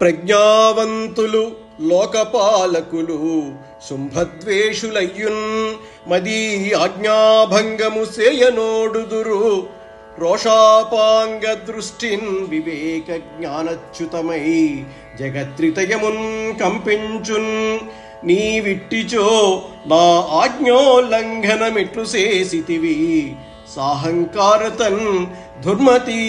ప్రజ్ఞావంతులు లోకపాలకులు శుంభద్వేషులయ్యున్ మదీ ఆజ్ఞాభంగము సేయనోడుదురు. రోషాపాంగ దృష్టిన్ వివేక జ్ఞానచ్యుతమై జగత్రితయమున్ కంపించున్. నీ విట్టిచో నా ఆజ్ఞోల్లంఘనమిట్లు చేసితివి సాహంకారతన్ దుర్మతీ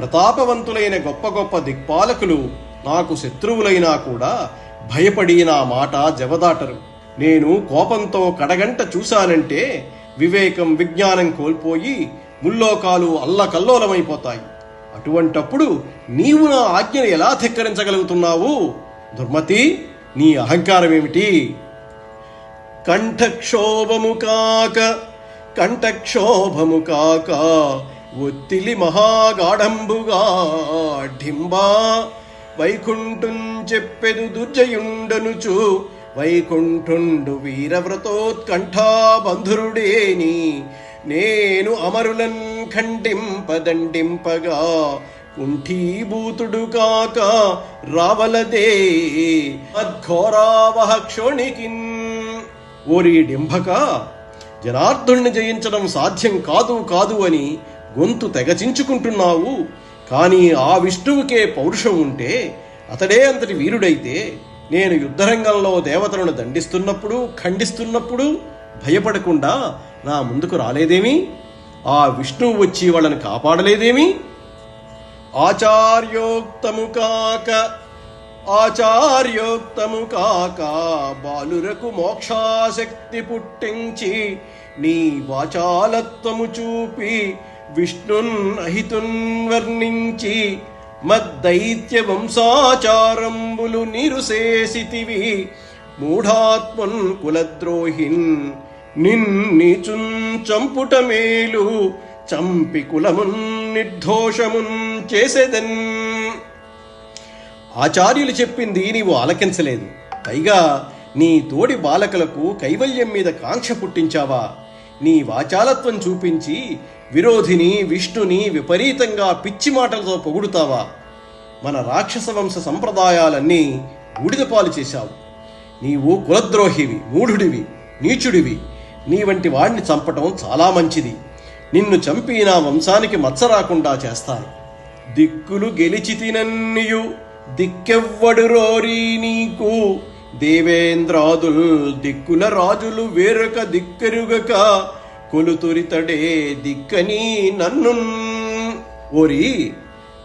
ప్రతాపవంతులైన గొప్ప గొప్ప దిక్పాలకులు నాకు శత్రువులైనా కూడా భయపడి నా మాట జవదాటరు. నేను కోపంతో కడగంట చూశానంటే వివేకం విజ్ఞానం కోల్పోయి ముల్లోకాలు అల్లకల్లోలమైపోతాయి. అటువంటప్పుడు నీవు నా ఆజ్ఞను ఎలా ధిక్కరించగలుగుతున్నావు? దుర్మతి నీ అహంకారం ఏమిటి కంఠక్షోభము కాక కంఠక్షోభము కాక ఒత్తిలి మహాగాఢంబుగాఢింబా. వైకుంఠుం చెప్పెదు దుర్జయుండనుచు వైకుంఠుండు వీరవ్రతోత్కంఠా బంధురుడేని నేను అమరులన్ ఖండింపదండింపగా కుంఠీభూతుడు కాక రావలదే. అద్ఘోరావహ క్షోణికిన్. ఓరి డింభక జనార్దుణ్ణి జయించడం సాధ్యం కాదు కాదు అని గొంతు తెగచించుకుంటున్నావు. కానీ ఆ విష్ణువుకే పౌరుషం ఉంటే అతడే అంతటి వీరుడైతే నేను యుద్ధరంగంలో దేవతలను దండిస్తున్నప్పుడు ఖండిస్తున్నప్పుడు భయపడకుండా నా ముందుకు రాలేదేమి? ఆ విష్ణువు వచ్చి వాళ్ళని కాపాడలేదేమి? ఆచార్యోక్తము కాక ఆచార్యోక్తము కాక బాలురకు మోక్షాశక్తి పుట్టించి నీ వాచాలత్వము చూపి విష్ణున్ అహితున్ వర్ణించి మద్దైత్య వంశాచారంబులు నిరుశేసితివి మూఢాత్మన్ కులద్రోహిన్ నిన్నీచున్ చంపుట మేలు. చంపి కులమున్ నిర్దోషమున్ చేసేదన్. ఆచార్యులు చెప్పింది నీవు ఆలకించలేదు. పైగా నీ తోడి బాలకులకు కైవల్యం మీద కాంక్ష పుట్టించావా? నీ వాచాలత్వం చూపించి విరోధిని విష్ణుని విపరీతంగా పిచ్చి మాటలతో పొగుడుతావా? మన రాక్షస వంశ సంప్రదాయాలన్నీ బూడిదపాలు చేశావు. నీవు కులద్రోహివి మూఢుడివి నీచుడివి. నీ వంటి వాడిని చంపటం చాలా మంచిది. నిన్ను చంపి నా వంశానికి మచ్చ రాకుండా చేస్తాను. దిక్కులు గెలిచితినన్నియు దిక్కెవ్వడు రోరీ నీకు. దేవేంద్రాదుల్ దిక్కుల రాజులు వేరొక దిక్కెరుగక కొలుతురితడే దిక్కని నన్ను ఓరి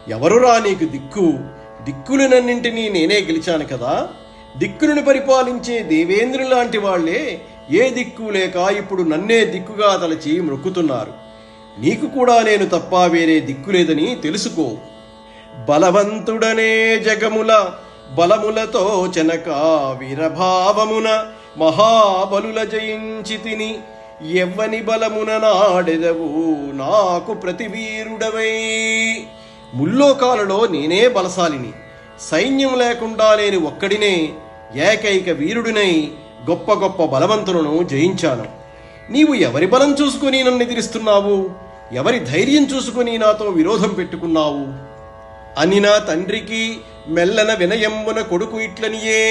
ఎవరురా నీకు దిక్కు? దిక్కులనన్నింటినీ నేనే గెలిచాను కదా. దిక్కులను పరిపాలించే దేవేంద్రుని లాంటి వాళ్ళే ఏ దిక్కు లేక ఇప్పుడు నన్నే దిక్కుగా తలచి మృక్కుతున్నారు. నీకు కూడా నేను తప్ప వేరే దిక్కు లేదని తెలుసుకో. బలవంతుడనే జగముల బలములతో చెనక వీరభావమున మహాబలుల జయించి తిని ఎవ్వని బలమున నాడెదవు నాకు ప్రతివీరుడవై. ముల్లోకాలలో నేనే బలశాలిని. సైన్యం లేకుండా నేను ఒక్కడినే ఏకైక వీరుడినై గొప్ప గొప్ప బలవంతులను జయించాను. నీవు ఎవరి బలం చూసుకుని నన్ను ఎదిరిస్తున్నావు? ఎవరి ధైర్యం చూసుకుని నాతో విరోధం పెట్టుకున్నావు? అని నా తండ్రికి மெல்லன வினயம்புன கொடுக்குயிட்லனியே